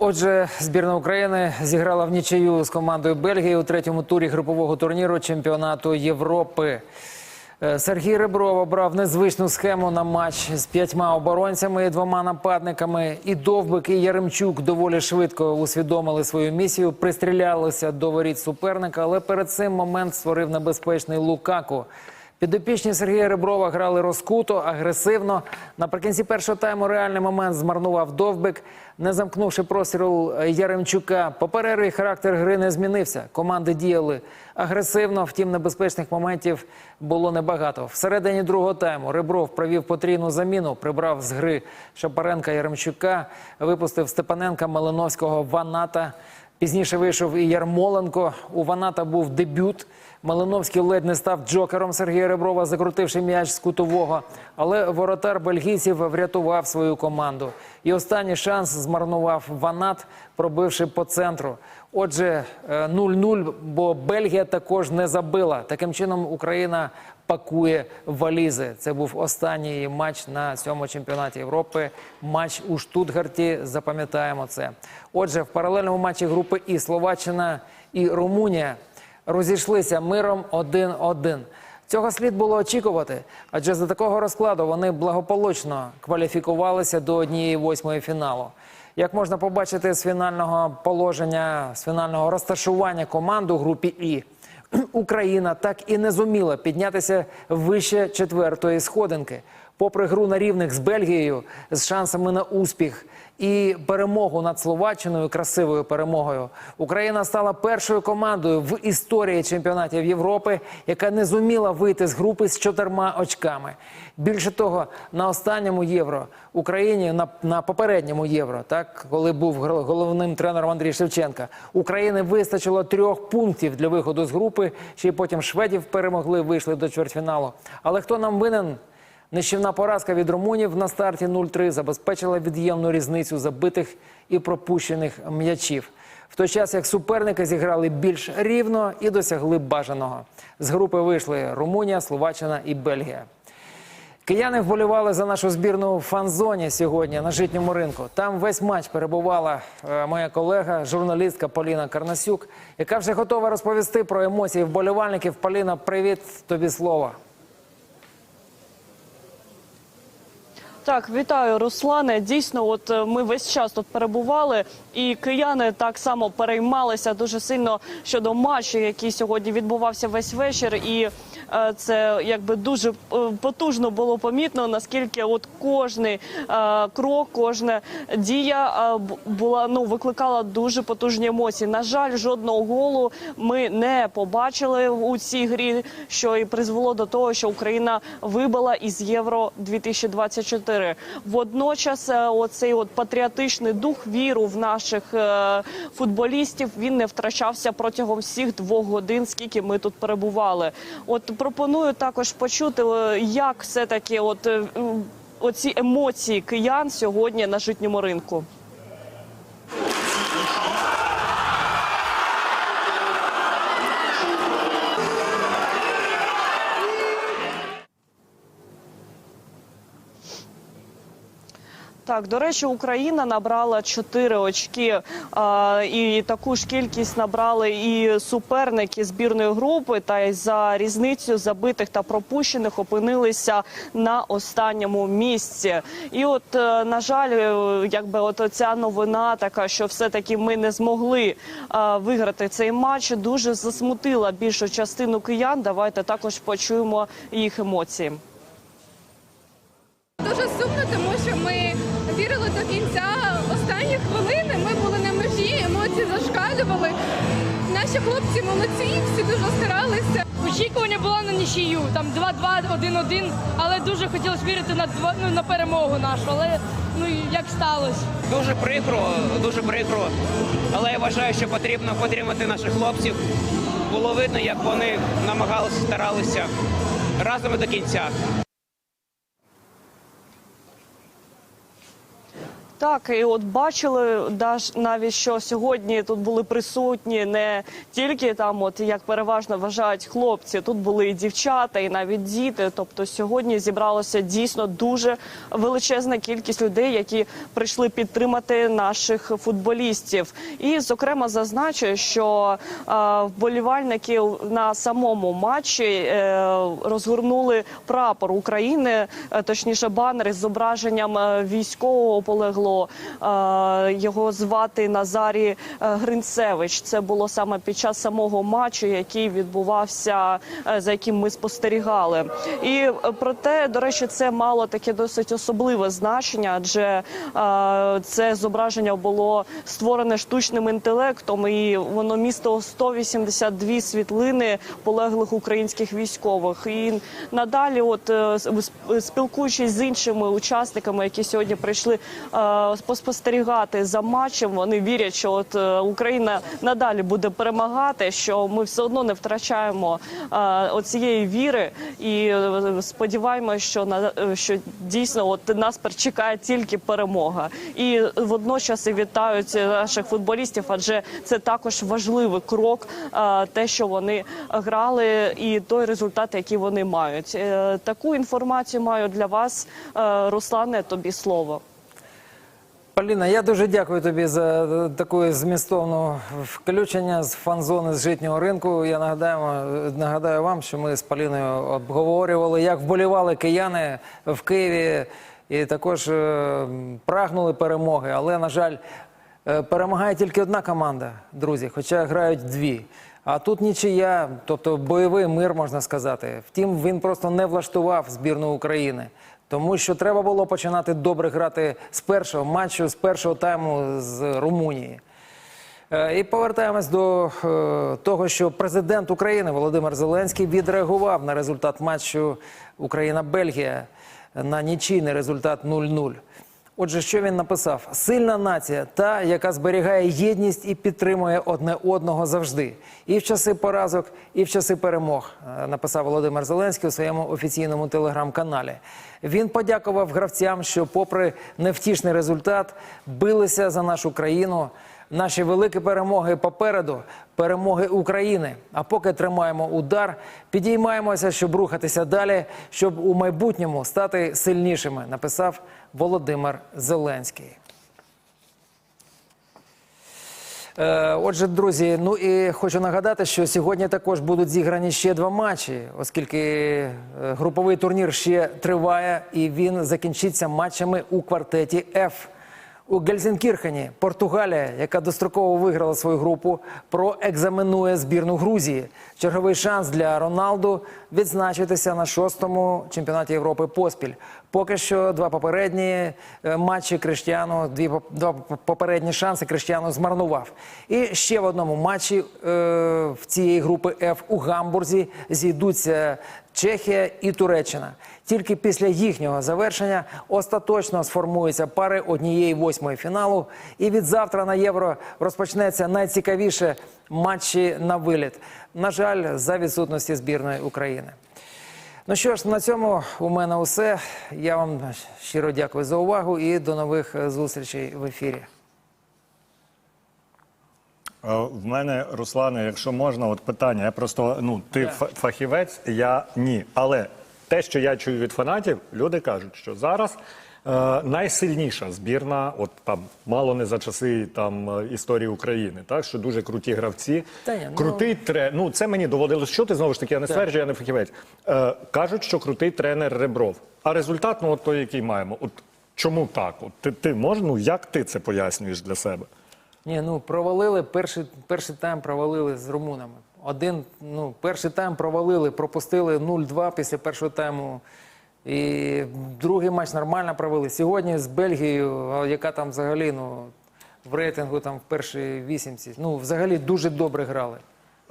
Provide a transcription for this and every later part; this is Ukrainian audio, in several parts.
Отже, збірна України зіграла в нічию з командою Бельгії у третьому турі групового турніру чемпіонату Європи. Е, Сергій Ребров обрав незвичну схему на матч з п'ятьма оборонцями і двома нападниками. І Довбик, і Яремчук доволі швидко усвідомили свою місію, пристрілялися до воріт суперника, але перед цим момент створив небезпечний Лукаку. Підопічні Сергія Реброва грали розкуто, агресивно. Наприкінці першого тайму реальний момент змарнував Довбик, не замкнувши простріл Яремчука. По перерві характер гри не змінився. Команди діяли агресивно, втім небезпечних моментів було небагато. Всередині другого тайму Ребров провів потрійну заміну, прибрав з гри Шапаренка Яремчука, випустив Степаненка, Малиновського, Ваната. Пізніше вийшов і Ярмоленко. У Ваната був дебют. Малиновський ледь не став джокером Сергія Реброва, закрутивши м'яч з кутового. Але воротар бельгійців врятував свою команду. І останній шанс змарнував Ванат, пробивши по центру. Отже, е, 0-0, бо Бельгія також не забила. Таким чином Україна пакує валізи. Це був останній матч на цьому чемпіонаті Європи. Матч у Штутгарті. Запам'ятаємо це. Отже, в паралельному матчі групи І Словаччина і Румунія розійшлися миром 1-1. Цього слід було очікувати, адже за такого розкладу вони благополучно кваліфікувалися до однієї восьмої фіналу. Як можна побачити з фінального положення, з фінального розташування команд у групі І, Україна так і не зуміла піднятися вище четвертої сходинки. Попри гру на рівних з Бельгією з шансами на успіх і перемогу над Словаччиною, красивою перемогою, Україна стала першою командою в історії чемпіонатів Європи, яка не зуміла вийти з групи з чотирма очками. Більше того, на останньому євро Україні на, на попередньому євро, так коли був головним тренером Андрій Шевченка, України вистачило трьох пунктів для виходу з групи. Ще й потім шведів перемогли, вийшли до чвертьфіналу. Але хто нам винен? Нищівна поразка від румунів на старті 0-3 забезпечила від'ємну різницю забитих і пропущених м'ячів. В той час як суперники зіграли більш рівно і досягли бажаного. З групи вийшли Румунія, Словаччина і Бельгія. Кияни вболівали за нашу збірну в фан-зоні сьогодні на житньому ринку. Там весь матч перебувала е, моя колега, журналістка Поліна Карнасюк, яка вже готова розповісти про емоції вболівальників. Поліна, привіт, тобі слово. Так, вітаю, Руслане. Дійсно, от е, ми весь час тут перебували, і кияни так само переймалися дуже сильно щодо матчу, який сьогодні відбувався весь вечір. І це якби дуже е, потужно було помітно, наскільки от кожний е, крок, кожна дія е, була ну викликала дуже потужні емоції. На жаль, жодного голу ми не побачили у цій грі, що і призвело до того, що Україна вибила із Євро 2024. Водночас, е, оцей от патріотичний дух, віру в наших е, футболістів він не втрачався протягом всіх двох годин, скільки ми тут перебували. От пропоную також почути, е, як все таки, от е, оці емоції киян сьогодні на житньому ринку. Так, до речі, Україна набрала 4 очки, а, і таку ж кількість набрали і суперники збірної групи. Та й за різницю забитих та пропущених опинилися на останньому місці. І от, е, на жаль, е, якби от ця новина така, що все-таки ми не змогли е, виграти цей матч, дуже засмутила більшу частину киян. Давайте також почуємо їх емоції. Що ми вірили до кінця. Останні хвилини ми були на межі, емоції зашкалювали. Наші хлопці молодці, всі дуже старалися. Очікування було на нічию, там 2-2, 1-1, але дуже хотілося вірити на, ну, на перемогу нашу, але ну як сталося. Дуже прикро, дуже прикро. Але я вважаю, що потрібно підтримати наших хлопців. Було видно, як вони намагалися, старалися разом і до кінця. Так, і от бачили навіть що сьогодні тут були присутні не тільки там, от як переважно вважають хлопці, тут були і дівчата, і навіть діти. Тобто сьогодні зібралося дійсно дуже величезна кількість людей, які прийшли підтримати наших футболістів. І зокрема зазначу, що е, вболівальники на самому матчі е, розгорнули прапор України, е, точніше банер із зображенням е, військового полегло. Е, Його звати Назарі е, Гринцевич. Це було саме під час самого матчу, який відбувався, е, за яким ми спостерігали. І проте, до речі, це мало таке досить особливе значення, адже це зображення було створене штучним інтелектом, і воно містило 182 світлини полеглих українських військових. І надалі, от спілкуючись з іншими учасниками, які сьогодні прийшли поспостерігати за матчем, вони вірять, що от е, Україна надалі буде перемагати, що ми все одно не втрачаємо е, оцієї віри, і е, сподіваємося, що на е, що дійсно от нас чекає тільки перемога. І водночас і вітають наших футболістів, адже це також важливий крок, е, те, що вони грали, і той результат, який вони мають. Е, Таку інформацію маю для вас, Е, Руслане. Тобі слово. Поліна, я дуже дякую тобі за е, таке змістовне включення з фан-зони з житнього ринку. Я нагадаю, нагадаю вам, що ми з Поліною обговорювали, як вболівали кияни в Києві, і також е, прагнули перемоги. Але, на жаль, е, перемагає тільки одна команда, друзі, хоча грають дві. А тут нічия, тобто бойовий мир, можна сказати. Втім, він просто не влаштував збірну України. Тому що треба було починати добре грати з першого матчу, з першого тайму з Румунії. Е, І повертаємось до е, того, що президент України Володимир Зеленський відреагував на результат матчу Україна-Бельгія на нічийний результат 0-0. Отже, що він написав? Сильна нація, та, яка зберігає єдність і підтримує одне одного завжди. І в часи поразок, і в часи перемог, е, написав Володимир Зеленський у своєму офіційному телеграм-каналі. Він подякував гравцям, що, попри невтішний результат, билися за нашу країну. Наші великі перемоги попереду, перемоги України. А поки тримаємо удар, підіймаємося, щоб рухатися далі, щоб у майбутньому стати сильнішими, написав Володимир Зеленський. Е, Отже, друзі, ну і хочу нагадати, що сьогодні також будуть зіграні ще два матчі, оскільки е, груповий турнір ще триває, і він закінчиться матчами у квартеті F. У Гельсінкірхені Португалія, яка достроково виграла свою групу, проекзаменує збірну Грузії. Черговий шанс для Роналду відзначитися на шостому чемпіонаті Європи поспіль. Поки що два попередні е, матчі Криштіану, дві два попередні шанси Криштіану змарнував. І ще в одному матчі е, в цієї групи F у Гамбурзі зійдуться Чехія і Туреччина. Тільки після їхнього завершення остаточно сформуються пари однієї восьмої фіналу. І від завтра на євро розпочнеться найцікавіше матчі на виліт. На жаль, за відсутності збірної України. Ну що ж, на цьому у мене усе. Я вам щиро дякую за увагу і до нових зустрічей в ефірі. Е, В мене, Руслане, якщо можна, от питання. Я просто ну ти фа- фахівець, я ні. Але те, що я чую від фанатів, люди кажуть, що зараз е, найсильніша збірна, от там мало не за часи там е, історії України, так що дуже круті гравці, Та ні, ну- крутий тренер. Ну це мені доводилось чути. Знову ж таки, я не стверджую, я не фахівець. Е, кажуть, що крутий тренер Ребров. А результат, ну от той, який маємо. От чому так? От ти, ти можеш, ну як ти це пояснюєш для себе? Ні, ну провалили перший, перший тайм провалили з румунами. Один, ну, перший тайм провалили, пропустили 0-2 після першого тайму. І другий матч нормально провели. Сьогодні з Бельгією, яка там взагалі ну, в рейтингу там в першій вісімці. Ну, взагалі дуже добре грали.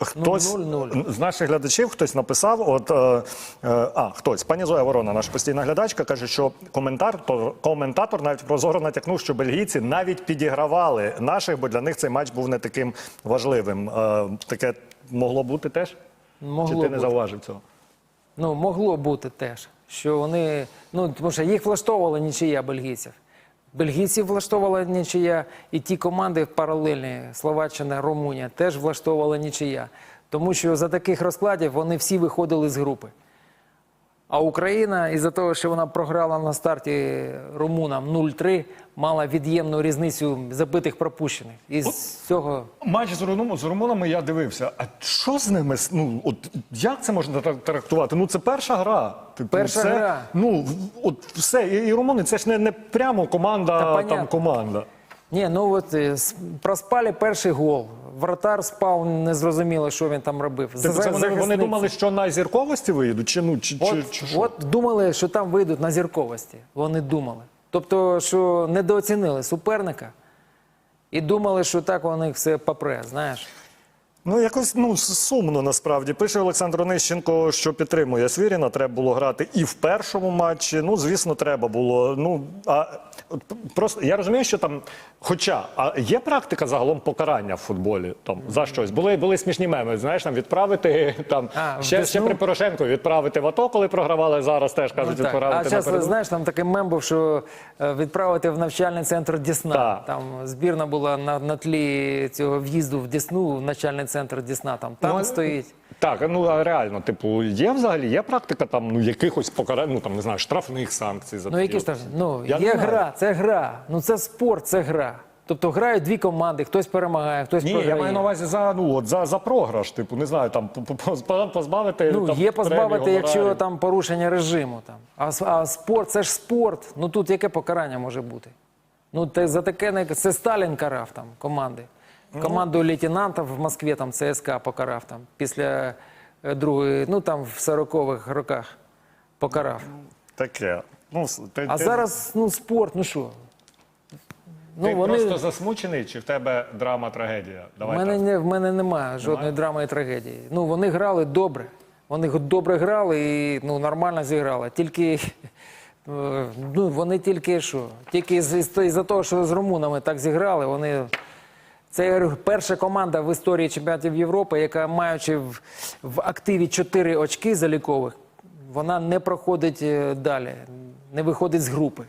Хтось 0-0. з наших глядачів хтось написав: от е, е, а хтось, пані Зоя Ворона, наша постійна глядачка, каже, що коментатор, коментатор навіть прозоро натякнув, що бельгійці навіть підігравали наших, бо для них цей матч був не таким важливим. Е, таке могло бути теж? Могло Чи ти не зауважив цього? Ну, могло бути теж, що вони, ну, тому що їх влаштовувала нічия бельгійців. Бельгійців влаштовувала нічия, і ті команди паралельні Словаччина, Румунія теж влаштовувала нічия. Тому що за таких розкладів вони всі виходили з групи. А Україна, із-за того, що вона програла на старті румунам 0-3, мала від'ємну різницю забитих пропущених. І з цього Матч з, Румун- з румунами я дивився. А що з ними? Ну от як це можна трактувати? Ну це перша гра. Типу, Перша це, гра. Ну от все. І, і румуни це ж не, не прямо команда, Та понятно. там команда. Ні, ну от е, проспали перший гол. Вратар спав, не зрозуміло, що він там робив. Типу, це вони, вони думали, що на зірковості виїдуть, чи ну чи, чи, От, чи що? от думали, що там вийдуть на зірковості. Вони думали. Тобто, що недооцінили суперника і думали, що так у них все попре, знаєш. Ну, якось ну сумно насправді. Пише Олександр Онищенко, що підтримує Свіріна. Треба було грати і в першому матчі. Ну, звісно, треба було. Ну а просто я розумію, що там, хоча а є практика загалом покарання в футболі там за щось. Були були смішні меми. Знаєш, там відправити там А, ще, ще при Порошенко відправити в АТО, коли програвали. Зараз теж кажуть, Ну, так. А відправити зараз, знаєш, там такий мем був, що е, відправити в навчальний центр Дісна. Так. Там збірна була на, на тлі цього в'їзду в Дісну, в навчальний центр Дісна. Там, там Ну, стоїть. Так, ну реально, типу, є взагалі є практика там ну якихось покарань, ну там не знаю, штрафних санкцій за Ну, які ж там? Ну, Я є не знаю. гра, це гра. Ну, це спорт, це гра. Тобто грають дві команди, хтось перемагає, хтось Ні, програє. я маю на увазі за ну от за, за програш, типу, не знаю, там по- по- по- позбавити. Ну, там, є позбавити, премії, якщо гонорарів. там порушення режиму. Там. А, с- а спорт це ж спорт. Ну тут яке покарання може бути? Ну, те, за таке не це Сталін карав там команди. Команду лейтенантів в Москві там ЦСКА покарав там після е, другої, ну там в 40-х роках покарав. таке. Ну, ти, А ти, зараз ну спорт, ну що? ти Ну, вони... просто засмучений, чи в тебе драма, трагедія? В Давай мене, так. не, в мене немає жодної драми і трагедії. Ну, вони грали добре. Вони г- добре грали і ну, нормально зіграли. Тільки е, ну, вони тільки що? Тільки з- із- із-за того, що з румунами так зіграли, вони. Це перша команда в історії чемпіонатів Європи, яка маючи в, в активі 4 очки залікових, вона не проходить е, далі, не виходить з групи.